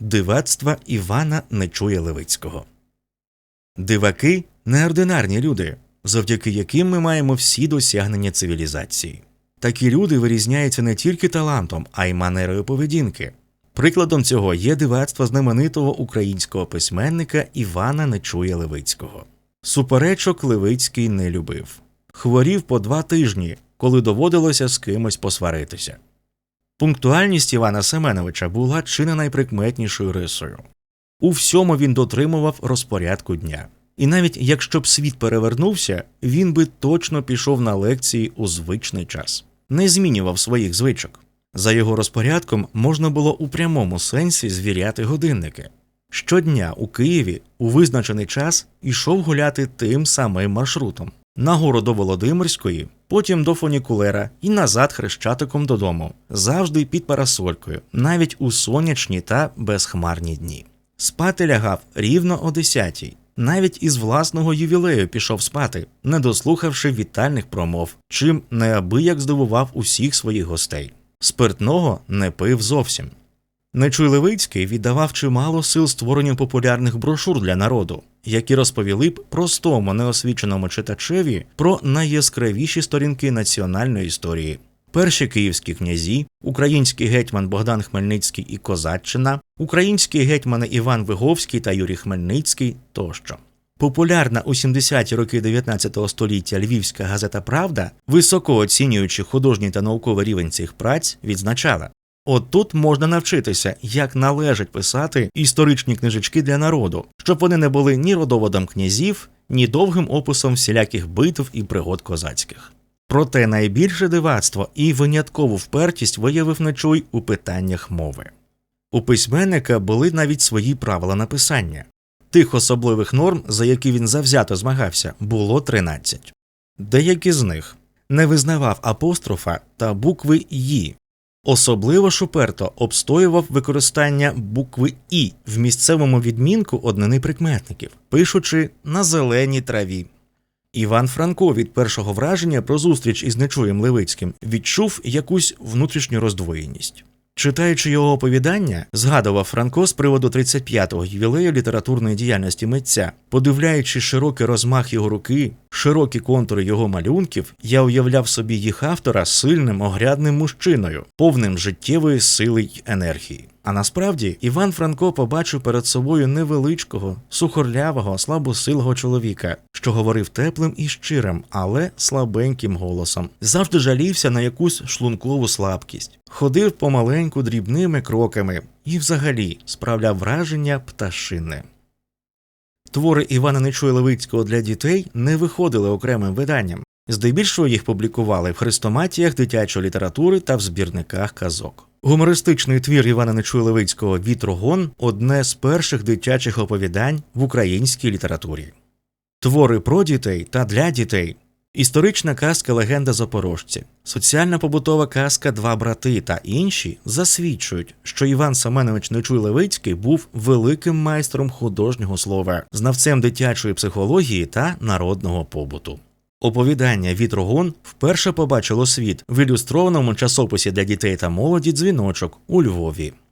Дивацтва Івана Нечуя Левицького. Диваки неординарні люди, завдяки яким ми маємо всі досягнення цивілізації. Такі люди вирізняються не тільки талантом, а й манерою поведінки. Прикладом цього є дивацтво знаменитого українського письменника Івана Нечуя Левицького. Суперечок Левицький не любив. Хворів по два тижні, коли доводилося з кимось посваритися. Пунктуальність Івана Семеновича була чи не найприкметнішою рисою. У всьому він дотримував розпорядку дня. І навіть якщо б світ перевернувся, він би точно пішов на лекції у звичний час, не змінював своїх звичок. За його розпорядком можна було у прямому сенсі звіряти годинники. Щодня у Києві у визначений час ішов гуляти тим самим маршрутом нагору до Володимирської, потім до фунікулера і назад хрещатиком додому, завжди під парасолькою, навіть у сонячні та безхмарні дні. Спати лягав рівно о десятій. Навіть із власного ювілею пішов спати, не дослухавши вітальних промов, чим неабияк здивував усіх своїх гостей. Спиртного не пив зовсім. Нечуй Левицький віддавав чимало сил створенню популярних брошур для народу, які розповіли б простому неосвіченому читачеві про найяскравіші сторінки національної історії. Перші київські князі, український гетьман Богдан Хмельницький і Козаччина, українські гетьмани Іван Виговський та Юрій Хмельницький тощо. Популярна у 70-ті роки 19 століття львівська газета Правда, високо оцінюючи художній та науковий рівень цих праць, відзначала От тут можна навчитися, як належить писати історичні книжечки для народу, щоб вони не були ні родоводом князів, ні довгим описом всіляких битв і пригод козацьких. Проте найбільше дивацтво і виняткову впертість виявив Нечуй у питаннях мови. У письменника були навіть свої правила написання. Тих особливих норм, за які він завзято змагався, було 13. Деякі з них не визнавав апострофа та букви «ї», Особливо шуперто обстоював використання букви І в місцевому відмінку однини прикметників, пишучи на зеленій траві. Іван Франко від першого враження про зустріч із Нечуєм Левицьким відчув якусь внутрішню роздвоєність. Читаючи його оповідання, згадував Франко з приводу 35-го ювілею літературної діяльності митця, подивляючи широкий розмах його руки, широкі контури його малюнків, я уявляв собі їх автора сильним, огрядним мужчиною, повним життєвої сили й енергії. А насправді Іван Франко побачив перед собою невеличкого, сухорлявого, слабосилого чоловіка, що говорив теплим і щирим, але слабеньким голосом, завжди жалівся на якусь шлункову слабкість, ходив помаленьку дрібними кроками і, взагалі, справляв враження пташини. Твори Івана Нечуя Левицького для дітей не виходили окремим виданням. Здебільшого їх публікували в хрестоматіях дитячої літератури та в збірниках казок. Гумористичний твір Івана Нечуя Левицького Вітрогон одне з перших дитячих оповідань в українській літературі. Твори про дітей та для дітей. Історична казка Легенда Запорожці, соціальна побутова казка Два брати та інші засвідчують, що Іван Семенович Нечуй Левицький був великим майстром художнього слова, знавцем дитячої психології та народного побуту. Оповідання Вітрогон вперше побачило світ в ілюстрованому часописі для дітей та молоді дзвіночок у Львові.